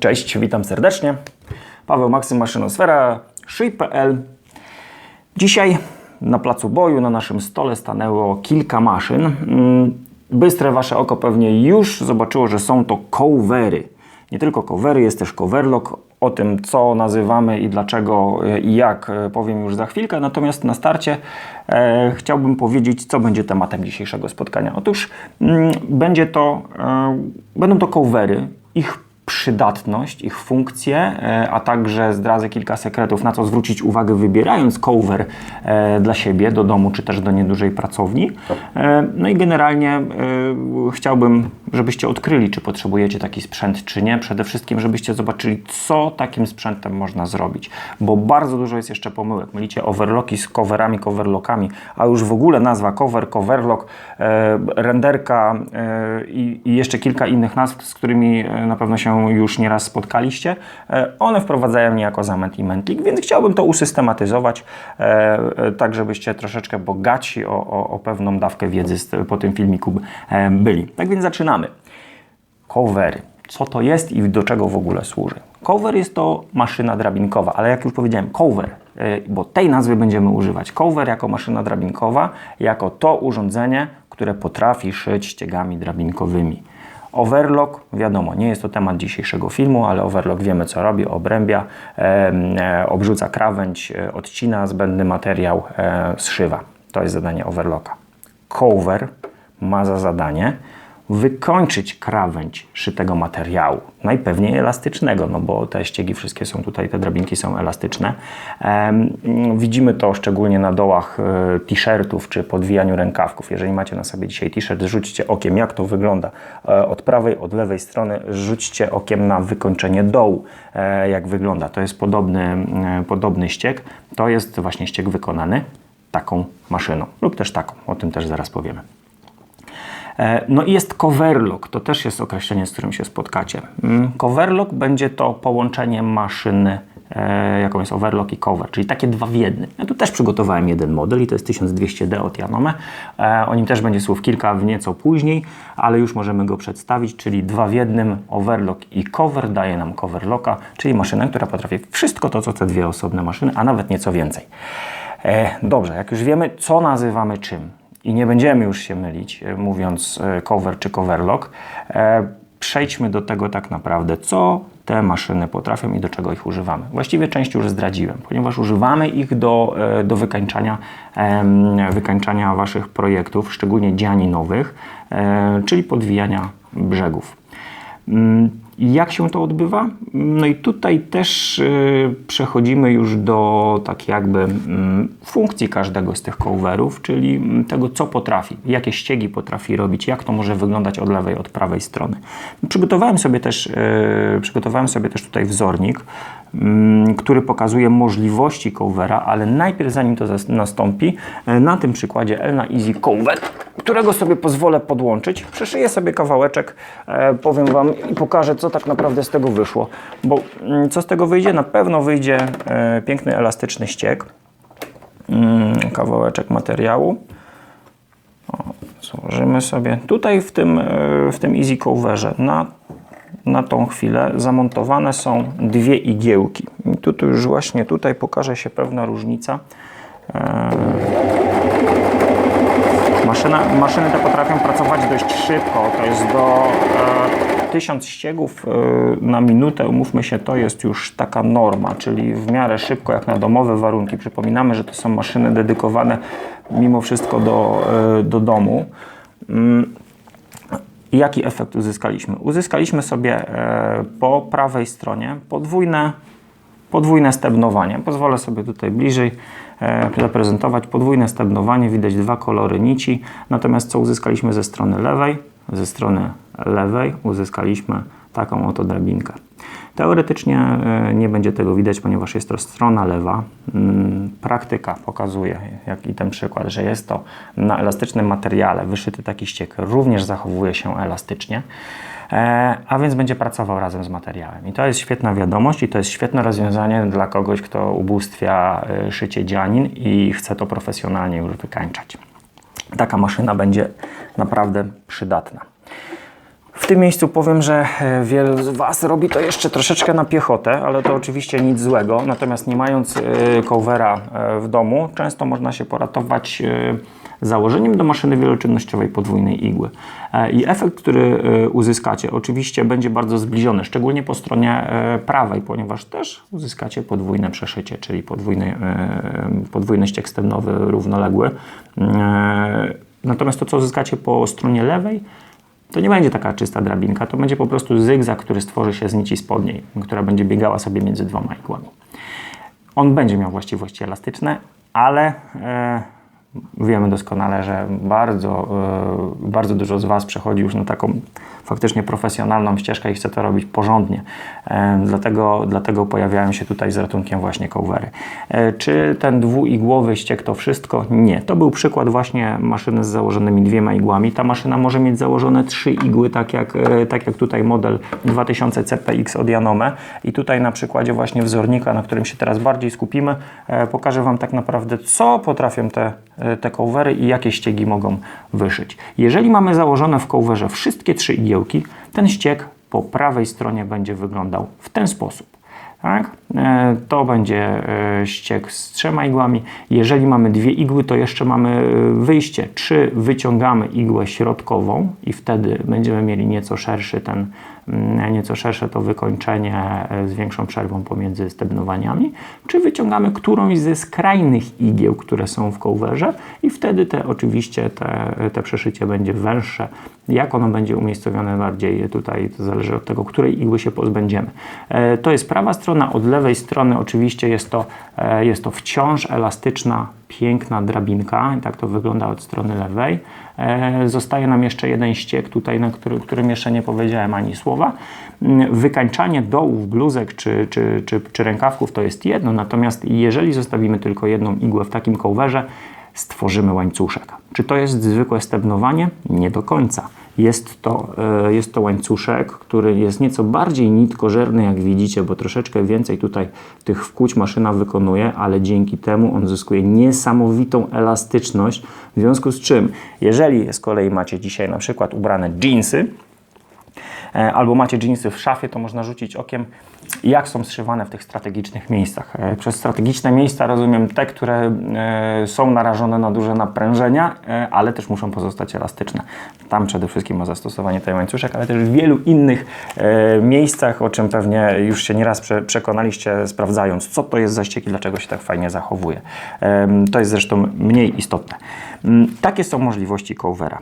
Cześć, witam serdecznie. Paweł Maksym, Maszynosfera, szyj.pl. Dzisiaj na placu boju na naszym stole stanęło kilka maszyn. Mm, Bystre wasze oko pewnie już zobaczyło, że są to covery. Nie tylko covery, jest też coverlock. O tym, co nazywamy i dlaczego e, i jak, e, powiem już za chwilkę. Natomiast na starcie e, chciałbym powiedzieć, co będzie tematem dzisiejszego spotkania. Otóż mm, będzie to, e, będą to covery, ich przydatność, ich funkcje, e, a także zdradzę kilka sekretów, na co zwrócić uwagę, wybierając cover e, dla siebie do domu czy też do niedużej pracowni. E, No i generalnie chciałbym, żebyście odkryli, czy potrzebujecie taki sprzęt, czy nie. Przede wszystkim, żebyście zobaczyli, co takim sprzętem można zrobić, bo bardzo dużo jest jeszcze pomyłek. Mylicie overlocki z coverami, coverlockami, a już w ogóle nazwa cover, coverlock, renderka i, jeszcze kilka innych nazw, z którymi na pewno się już nieraz spotkaliście. E, One wprowadzają niejako zamęt i mętlik, więc chciałbym to usystematyzować, e, e, tak żebyście troszeczkę bogaci o, o, o pewną dawkę wiedzy po tym filmiku byli. Tak więc zaczynamy. Covery. Co to jest i do czego w ogóle służy? Cover jest to maszyna drabinkowa, ale jak już powiedziałem, cover, bo tej nazwy będziemy używać. Cover jako maszyna drabinkowa, jako to urządzenie, które potrafi szyć ściegami drabinkowymi. Overlock, wiadomo, nie jest to temat dzisiejszego filmu, ale overlock wiemy co robi, obrębia, e, obrzuca krawędź, e, odcina zbędny materiał, e, zszywa. To jest zadanie overlocka. Cover ma za zadanie wykończyć krawędź szytego materiału, najpewniej elastycznego, no bo te ściegi wszystkie są tutaj, te drabinki są elastyczne. Widzimy to szczególnie na dołach e, t-shirtów czy podwijaniu rękawków. Jeżeli macie na sobie dzisiaj t-shirt, rzućcie okiem jak to wygląda e, od prawej, od lewej strony, rzućcie okiem na wykończenie dołu, e, jak wygląda. To jest podobny, podobny ścieg, to jest właśnie ścieg wykonany taką maszyną lub też taką, o tym też zaraz powiemy. E, No i jest coverlock, to też jest określenie, z którym się spotkacie. Mm, Coverlock będzie to połączenie maszyny, e, jaką jest overlock i cover, czyli takie dwa w jednym. Ja tu też przygotowałem jeden model i to jest 1200D od Janome. E, O nim też będzie słów kilka w nieco później, ale już możemy go przedstawić, czyli dwa w jednym overlock i cover daje nam coverlocka, czyli maszynę, która potrafi wszystko to, co te dwie osobne maszyny, a nawet nieco więcej. Dobrze, jak już wiemy, co nazywamy czym, i nie będziemy już się mylić, e, mówiąc e, cover czy coverlock. E, Przejdźmy do tego tak naprawdę, co te maszyny potrafią i do czego ich używamy. Właściwie część już zdradziłem, ponieważ używamy ich do, do wykańczania, wykańczania Waszych projektów, szczególnie dzianinowych, e, czyli podwijania brzegów. Mm, Jak się to odbywa? No i tutaj też y, przechodzimy już do tak jakby mm, funkcji każdego z tych coverów, czyli mm, tego, co potrafi, jakie ściegi potrafi robić, jak to może wyglądać od lewej, od prawej strony. Przygotowałem sobie też, y, przygotowałem sobie też tutaj wzornik, który pokazuje możliwości covera, ale najpierw zanim to nastąpi, y, na tym przykładzie Elna Easy Cover, którego sobie pozwolę podłączyć. Przeszyję sobie kawałeczek, e, powiem Wam i pokażę, co tak naprawdę z tego wyszło. Bo mm, co z tego wyjdzie? Na pewno wyjdzie e, piękny, elastyczny ścieg. Mm, kawałeczek materiału. O, złożymy sobie. Tutaj w tym, e, w tym Easy Coverze na, na tą chwilę zamontowane są dwie igiełki. I tu, tu już właśnie tutaj pokaże się pewna różnica. Maszyna, maszyny te potrafią pracować dość szybko. To jest do e, 1000 ściegów e, na minutę, umówmy się, to jest już taka norma, czyli w miarę szybko, jak na domowe warunki. Przypominamy, że to są maszyny dedykowane mimo wszystko do, e, do domu. Mm, Jaki efekt uzyskaliśmy? Uzyskaliśmy sobie e, po prawej stronie podwójne podwójne stebnowanie. Pozwolę sobie tutaj bliżej e, zaprezentować podwójne stebnowanie. Widać dwa kolory nici. Natomiast co uzyskaliśmy ze strony lewej? Ze strony lewej uzyskaliśmy taką oto drabinkę. Teoretycznie e, nie będzie tego widać, ponieważ jest to strona lewa. Mm, Praktyka pokazuje, jak i ten przykład, że jest to na elastycznym materiale wyszyty taki ściek, również zachowuje się elastycznie. E, a więc będzie pracował razem z materiałem. I to jest świetna wiadomość i to jest świetne rozwiązanie dla kogoś, kto ubóstwia e, szycie dzianin i chce to profesjonalnie już wykańczać. Taka maszyna będzie naprawdę przydatna. W tym miejscu powiem, że e, wielu z Was robi to jeszcze troszeczkę na piechotę, ale to oczywiście nic złego. Natomiast nie mając e, covera e, w domu, często można się poratować założeniem do maszyny wieloczynnościowej podwójnej igły. I efekt, który uzyskacie, oczywiście będzie bardzo zbliżony, szczególnie po stronie prawej, ponieważ też uzyskacie podwójne przeszycie, czyli podwójny, podwójny ściek stebnowy równoległy. Natomiast to, co uzyskacie po stronie lewej, to nie będzie taka czysta drabinka, to będzie po prostu zygzak, który stworzy się z nici spodniej, która będzie biegała sobie między dwoma igłami. On będzie miał właściwości elastyczne, ale e, wiemy doskonale, że bardzo, e, bardzo dużo z Was przechodzi już na taką faktycznie profesjonalną ścieżkę i chce to robić porządnie. E, dlatego, dlatego pojawiają się tutaj z ratunkiem właśnie covery. E, czy ten dwuigłowy ściek to wszystko? Nie. To był przykład właśnie maszyny z założonymi dwiema igłami. Ta maszyna może mieć założone trzy igły, tak jak, tak jak tutaj model 2000 CPX od Janome. I tutaj na przykładzie właśnie wzornika, na którym się teraz bardziej skupimy, pokażę Wam tak naprawdę, co potrafią te, te covery i jakie ściegi mogą wyszyć. Jeżeli mamy założone w coverze wszystkie trzy igiełki, ten ścieg po prawej stronie będzie wyglądał w ten sposób. Tak? E, To będzie e, ściek z trzema igłami. Jeżeli mamy dwie igły, to jeszcze mamy e, wyjście. Czy wyciągamy igłę środkową i wtedy będziemy mieli nieco szerszy ten, nieco szersze to wykończenie e, z większą przerwą pomiędzy stebnowaniami, czy wyciągamy którąś ze skrajnych igieł, które są w coverze i wtedy te oczywiście te, te przeszycie będzie węższe. Jak ono będzie umiejscowione bardziej tutaj, to zależy od tego, której igły się pozbędziemy. E, To jest prawa strona, od lewej strony oczywiście jest to, e, jest to wciąż elastyczna, piękna drabinka, tak to wygląda od strony lewej. E, Zostaje nam jeszcze jeden ściek tutaj, na który, którym jeszcze nie powiedziałem ani słowa. Mm, Wykańczanie dołów bluzek czy, czy, czy, czy rękawków to jest jedno, natomiast jeżeli zostawimy tylko jedną igłę w takim coverze, stworzymy łańcuszek. Czy to jest zwykłe stebnowanie? Nie do końca. Jest to, e, jest to łańcuszek, który jest nieco bardziej nitkożerny, jak widzicie, bo troszeczkę więcej tutaj tych wkłuć maszyna wykonuje, ale dzięki temu on zyskuje niesamowitą elastyczność. W związku z czym, jeżeli z kolei macie dzisiaj na przykład ubrane jeansy, e, albo macie jeansy w szafie, to można rzucić okiem, jak są zszywane w tych strategicznych miejscach. E, Przez strategiczne miejsca rozumiem te, które e, są narażone na duże naprężenia, e, ale też muszą pozostać elastyczne. Tam przede wszystkim ma zastosowanie ten łańcuszek, ale też w wielu innych miejscach, o czym pewnie już się nieraz prze, przekonaliście, sprawdzając, co to jest za ściek i dlaczego się tak fajnie zachowuje. To jest zresztą mniej istotne. Mm, Takie są możliwości covera.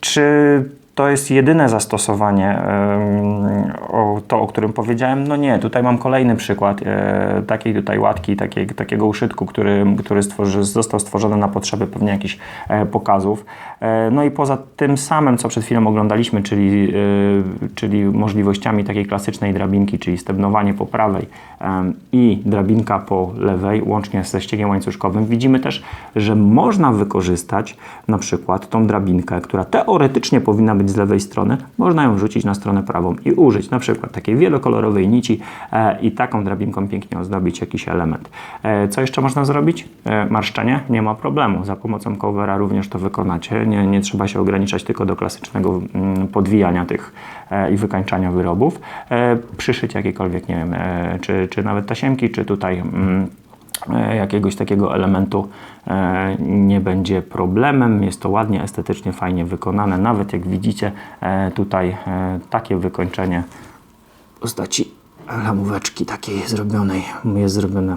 Czy to jest jedyne zastosowanie, to o którym powiedziałem? No nie, tutaj mam kolejny przykład e, takiej tutaj łatki, takiej, takiego uszydku, który, który stworzy, został stworzony na potrzeby pewnie jakichś e, pokazów. E, no i poza tym samym, co przed chwilą oglądaliśmy, czyli, czyli możliwościami takiej klasycznej drabinki, czyli stebnowanie po prawej i drabinka po lewej, łącznie ze ściegiem łańcuszkowym, widzimy też, że można wykorzystać na przykład tą drabinkę, która teoretycznie powinna być z lewej strony, można ją wrzucić na stronę prawą i użyć na przykład takiej wielokolorowej nici e, i taką drabinką pięknie ozdobić jakiś element. E, co jeszcze można zrobić? E, marszczenie? Nie ma problemu. Za pomocą covera również to wykonacie. Nie, nie trzeba się ograniczać tylko do klasycznego mm, podwijania tych i wykańczania wyrobów. Przyszyć jakiekolwiek, nie wiem, czy, czy nawet tasiemki, czy tutaj mm, jakiegoś takiego elementu e, nie będzie problemem. Jest to ładnie, estetycznie, fajnie wykonane. Nawet jak widzicie e, tutaj e, takie wykończenie w postaci lamóweczki takiej zrobionej jest zrobione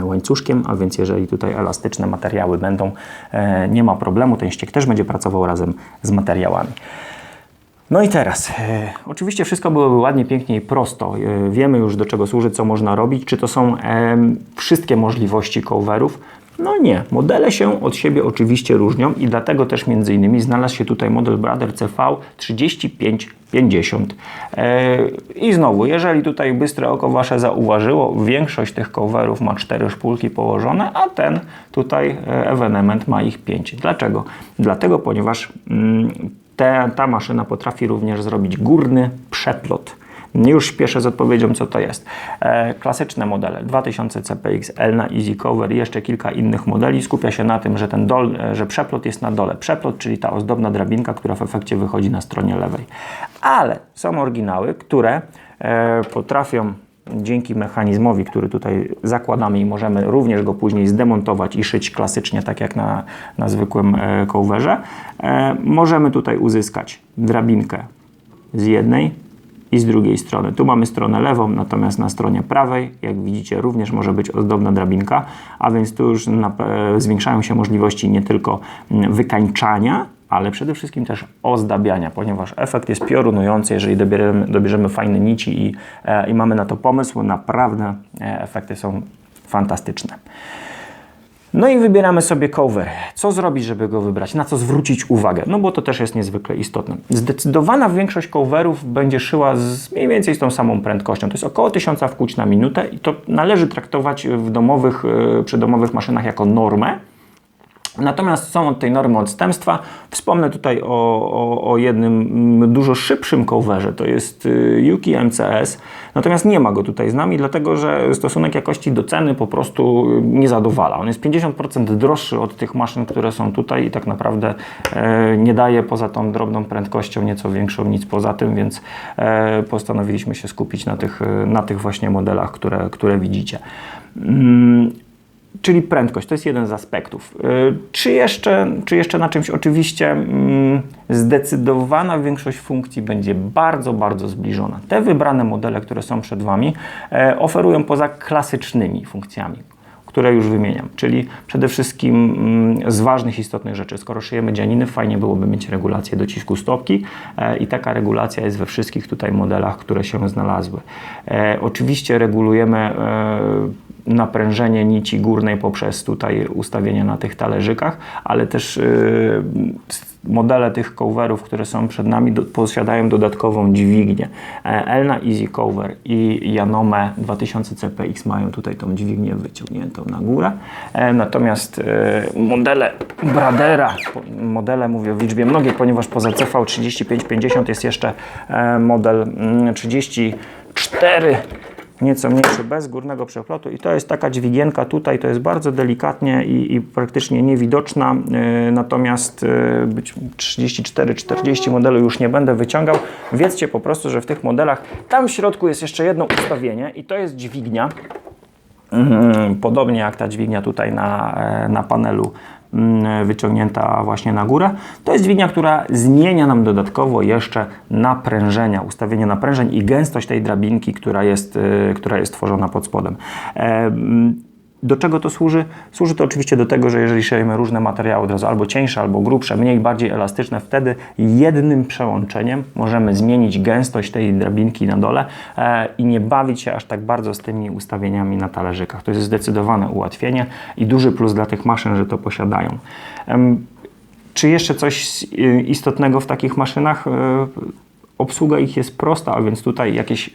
e, łańcuszkiem, a więc jeżeli tutaj elastyczne materiały będą, e, nie ma problemu, ten ściek też będzie pracował razem z materiałami. No i teraz, e, oczywiście wszystko byłoby ładnie, pięknie i prosto. E, wiemy już do czego służy, co można robić. Czy to są em, wszystkie możliwości coverów? No nie. Modele się od siebie oczywiście różnią i dlatego też między innymi znalazł się tutaj model Brother CV 3550. E, I znowu, jeżeli tutaj bystre oko Wasze zauważyło, większość tych coverów ma cztery szpulki położone, a ten tutaj e, ewenement ma ich pięć. Dlaczego? Dlatego, ponieważ mm, te, ta maszyna potrafi również zrobić górny przeplot. Już śpieszę z odpowiedzią, co to jest. E, klasyczne modele 2000 CPX, L na Easy Cover i jeszcze kilka innych modeli skupia się na tym, że ten dol, e, że przeplot jest na dole. Przeplot, czyli ta ozdobna drabinka, która w efekcie wychodzi na stronie lewej. Ale są oryginały, które e, potrafią dzięki mechanizmowi, który tutaj zakładamy i możemy również go później zdemontować i szyć klasycznie, tak jak na, na zwykłym e, coverze, e, możemy tutaj uzyskać drabinkę z jednej i z drugiej strony. Tu mamy stronę lewą, natomiast na stronie prawej, jak widzicie, również może być ozdobna drabinka, a więc tu już e, zwiększają się możliwości nie tylko mm, wykańczania, ale przede wszystkim też ozdabiania, ponieważ efekt jest piorunujący, jeżeli dobierzemy, dobierzemy fajne nici i, e, i mamy na to pomysł, naprawdę e, efekty są fantastyczne. No i wybieramy sobie cover. Co zrobić, żeby go wybrać? Na co zwrócić uwagę? No bo to też jest niezwykle istotne. Zdecydowana większość coverów będzie szyła z mniej więcej z tą samą prędkością. To jest około 1000 wkłuć na minutę i to należy traktować w domowych, e, przy domowych maszynach jako normę. Natomiast są od tej normy odstępstwa. Wspomnę tutaj o, o, o jednym mm, dużo szybszym coverze, to jest y, Yuki MCS. Natomiast nie ma go tutaj z nami, dlatego że stosunek jakości do ceny po prostu y, nie zadowala. On jest 50% droższy od tych maszyn, które są tutaj i tak naprawdę e, nie daje poza tą drobną prędkością nieco większą nic poza tym, więc e, postanowiliśmy się skupić na tych, na tych właśnie modelach, które, które widzicie. Czyli prędkość, to jest jeden z aspektów. Y, czy jeszcze, czy jeszcze na czymś? Oczywiście mm, zdecydowana większość funkcji będzie bardzo, bardzo zbliżona. Te wybrane modele, które są przed Wami, e, oferują poza klasycznymi funkcjami, które już wymieniam. Czyli przede wszystkim mm, z ważnych, istotnych rzeczy. Skoro szyjemy dzianiny, fajnie byłoby mieć regulację docisku stopki e, i taka regulacja jest we wszystkich tutaj modelach, które się znalazły. E, oczywiście regulujemy naprężenie nici górnej poprzez tutaj ustawienie na tych talerzykach, ale też yy, modele tych coverów, które są przed nami, do, posiadają dodatkową dźwignię. E, Elna Easy Cover i Janome 2000 CPX mają tutaj tą dźwignię wyciągniętą na górę. E, natomiast e, modele Bradera, modele mówię w liczbie mnogiej, ponieważ poza CV3550 jest jeszcze model 34 mm, nieco mniejszy, bez górnego przeplotu i to jest taka dźwigienka tutaj, to jest bardzo delikatnie i, i praktycznie niewidoczna, yy, natomiast yy, być 34-40 modelu już nie będę wyciągał. Wiedzcie po prostu, że w tych modelach tam w środku jest jeszcze jedno ustawienie i to jest dźwignia, yy, podobnie jak ta dźwignia tutaj na, e, na panelu wyciągnięta właśnie na górę. To jest dźwignia, która zmienia nam dodatkowo jeszcze naprężenia, ustawienie naprężeń i gęstość tej drabinki, która jest, y, która jest tworzona pod spodem. Mm, do czego to służy? Służy to oczywiście do tego, że jeżeli szyjemy różne materiały od razu albo cieńsze, albo grubsze, mniej, bardziej elastyczne, wtedy jednym przełączeniem możemy zmienić gęstość tej drabinki na dole e, i nie bawić się aż tak bardzo z tymi ustawieniami na talerzykach. To jest zdecydowane ułatwienie i duży plus dla tych maszyn, że to posiadają. czy jeszcze coś istotnego w takich maszynach? E, obsługa ich jest prosta, a więc tutaj jakieś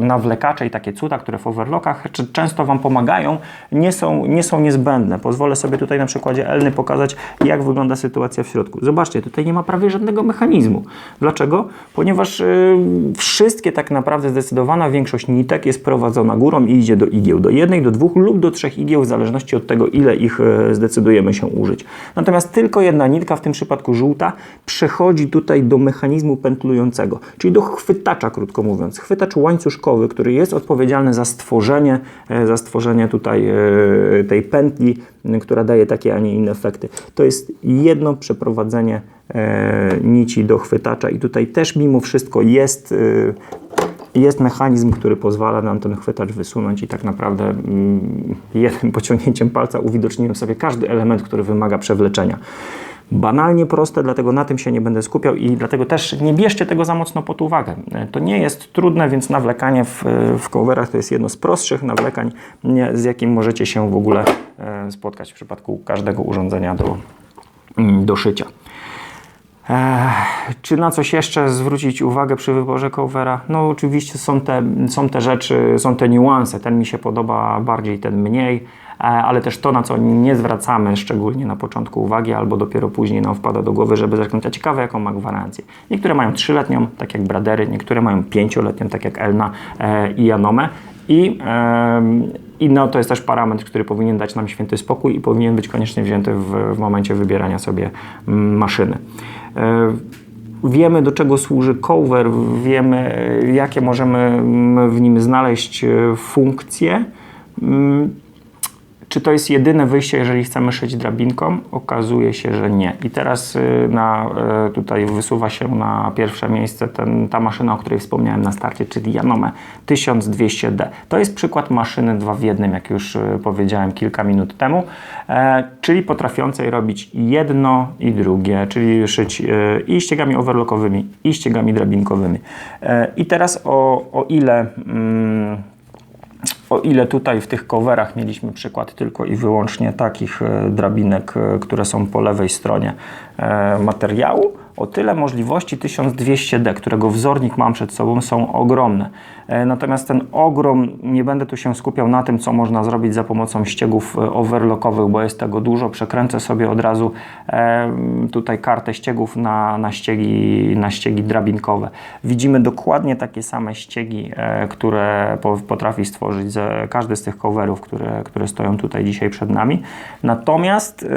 nawlekacze i takie cuda, które w overlockach często Wam pomagają, nie są, nie są niezbędne. Pozwolę sobie tutaj na przykładzie Elny pokazać, jak wygląda sytuacja w środku. Zobaczcie, tutaj nie ma prawie żadnego mechanizmu. Dlaczego? Ponieważ yy, wszystkie tak naprawdę zdecydowana większość nitek jest prowadzona górą i idzie do igieł. Do jednej, do dwóch lub do trzech igieł, w zależności od tego, ile ich yy, zdecydujemy się użyć. Natomiast tylko jedna nitka, w tym przypadku żółta, przechodzi tutaj do mechanizmu pętlującego, czyli do chwytacza, krótko mówiąc. Chwytacz łańcuszkowy który jest odpowiedzialny za stworzenie, e, za stworzenie tutaj e, tej pętli, która daje takie, a nie inne efekty. To jest jedno przeprowadzenie e, nici do chwytacza i tutaj też mimo wszystko jest jest mechanizm, który pozwala nam ten chwytacz wysunąć i tak naprawdę mm, jednym pociągnięciem palca uwidoczniłem sobie każdy element, który wymaga przewleczenia banalnie proste, dlatego na tym się nie będę skupiał i dlatego też nie bierzcie tego za mocno pod uwagę. To nie jest trudne, więc nawlekanie w, w coverach to jest jedno z prostszych nawlekań, z jakim możecie się w ogóle e, spotkać w przypadku każdego urządzenia do, mm, do szycia. czy na coś jeszcze zwrócić uwagę przy wyborze covera? No oczywiście są te, są te rzeczy, są te niuanse. Ten mi się podoba bardziej, ten mniej ale też to, na co nie zwracamy szczególnie na początku uwagi, albo dopiero później nam wpada do głowy, żeby zerknąć, a ciekawe jaką ma gwarancję. Niektóre mają trzyletnią, tak jak Bradery, niektóre mają pięcioletnią, tak jak Elna e, i Janome. I, no, to jest też parametr, który powinien dać nam święty spokój i powinien być koniecznie wzięty w, w momencie wybierania sobie mm, maszyny. E, wiemy, do czego służy cover, wiemy, jakie możemy mm, w nim znaleźć e, funkcje. Czy to jest jedyne wyjście, jeżeli chcemy szyć drabinką? Okazuje się, że nie. I teraz y, na, y, tutaj wysuwa się na pierwsze miejsce ten, ta maszyna, o której wspomniałem na starcie, czyli Janome 1200D. To jest przykład maszyny dwa w jednym, jak już y, powiedziałem kilka minut temu, e, czyli potrafiącej robić jedno i drugie, czyli szyć i ściegami overlockowymi, i ściegami drabinkowymi. E, I teraz o, o ile... Mm, o ile tutaj w tych coverach mieliśmy przykład tylko i wyłącznie takich e, drabinek, e, które są po lewej stronie e, materiału, o tyle możliwości 1200D, którego wzornik mam przed sobą, są ogromne. E, natomiast ten ogrom, nie będę tu się skupiał na tym, co można zrobić za pomocą ściegów e, overlockowych, bo jest tego dużo. Przekręcę sobie od razu e, tutaj kartę ściegów na, na, ściegi, na ściegi drabinkowe. Widzimy dokładnie takie same ściegi, które potrafi stworzyć każdy z tych coverów, które, które stoją tutaj dzisiaj przed nami. Natomiast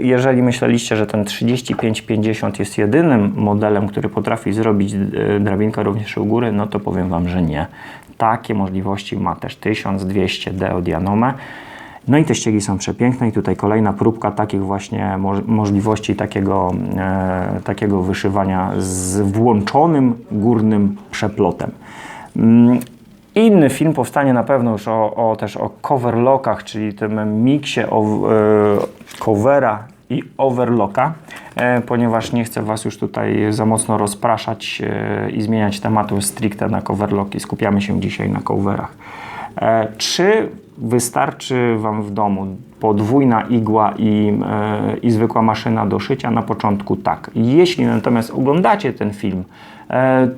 jeżeli myśleliście, że ten 3550 jest jedynym modelem, który potrafi zrobić drabinkę również u góry, no to powiem Wam, że nie. Takie możliwości ma też 1200D od Janome. No i te ściegi są przepiękne i tutaj kolejna próbka takich właśnie mo możliwości takiego, e, takiego wyszywania z włączonym górnym przeplotem. Mm. Inny film powstanie na pewno już o, o też o coverlockach, czyli tym miksie o, e, covera i overlocka, e, ponieważ nie chcę Was już tutaj za mocno rozpraszać e, i zmieniać tematu stricte na coverlocki. Skupiamy się dzisiaj na coverach. E, czy wystarczy Wam w domu podwójna igła i, i zwykła maszyna do szycia? Na początku tak. Jeśli natomiast oglądacie ten film,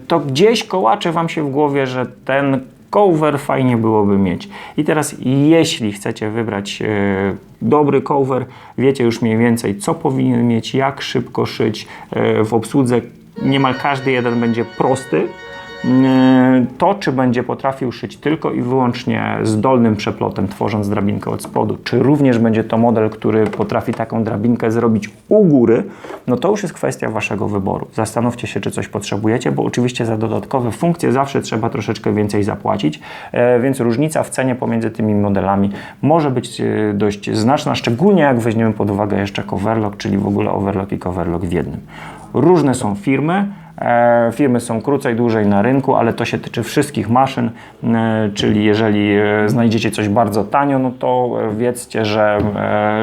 to gdzieś kołacze Wam się w głowie, że ten cover fajnie byłoby mieć. I teraz jeśli chcecie wybrać e, dobry cover, wiecie już mniej więcej co powinien mieć, jak szybko szyć e, w obsłudze. Niemal każdy jeden będzie prosty, to, czy będzie potrafił szyć tylko i wyłącznie z dolnym przeplotem, tworząc drabinkę od spodu, czy również będzie to model, który potrafi taką drabinkę zrobić u góry, no to już jest kwestia Waszego wyboru. Zastanówcie się, czy coś potrzebujecie, bo oczywiście za dodatkowe funkcje zawsze trzeba troszeczkę więcej zapłacić, e, więc różnica w cenie pomiędzy tymi modelami może być e, dość znaczna, szczególnie jak weźmiemy pod uwagę jeszcze coverlock, czyli w ogóle overlock i coverlock w jednym. Różne są firmy, firmy są krócej, dłużej na rynku, ale to się tyczy wszystkich maszyn, e, czyli jeżeli e, znajdziecie coś bardzo tanio, no to wiedzcie, że,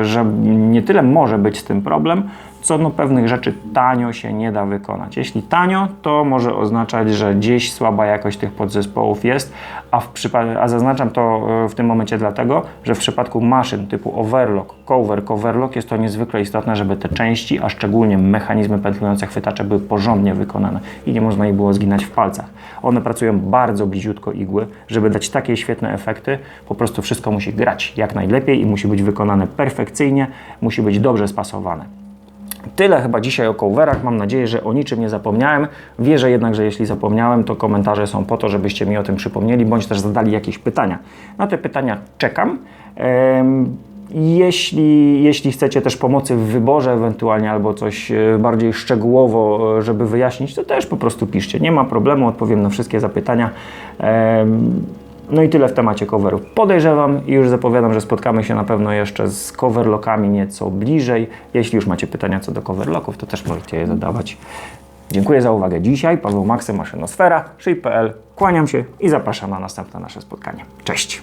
że nie tyle może być z tym problem, co no, pewnych rzeczy tanio się nie da wykonać. Jeśli tanio, to może oznaczać, że gdzieś słaba jakość tych podzespołów jest, a, w a zaznaczam to e, w tym momencie dlatego, że w przypadku maszyn typu overlock, cover, coverlock jest to niezwykle istotne, żeby te części, a szczególnie mechanizmy pętlujące chwytacze były porządnie wykonane i nie można ich było zginać w palcach. One pracują bardzo bliziutko igły, żeby dać takie świetne efekty, po prostu wszystko musi grać jak najlepiej i musi być wykonane perfekcyjnie, musi być dobrze spasowane. Tyle chyba dzisiaj o coverach. Mam nadzieję, że o niczym nie zapomniałem. Wierzę jednak, że jeśli zapomniałem, to komentarze są po to, żebyście mi o tym przypomnieli, bądź też zadali jakieś pytania. Na te pytania czekam. Jeśli, jeśli chcecie też pomocy w wyborze ewentualnie albo coś e, bardziej szczegółowo, e, żeby wyjaśnić, to też po prostu piszcie. Nie ma problemu, odpowiem na wszystkie zapytania. No i tyle w temacie coverów. Podejrzewam i już zapowiadam, że spotkamy się na pewno jeszcze z coverlockami nieco bliżej. Jeśli już macie pytania co do coverlocków, to też możecie je zadawać. Dziękuję za uwagę dzisiaj. Paweł Maksym, Maszynosfera, szyj.pl. Kłaniam się i zapraszam na następne nasze spotkanie. Cześć!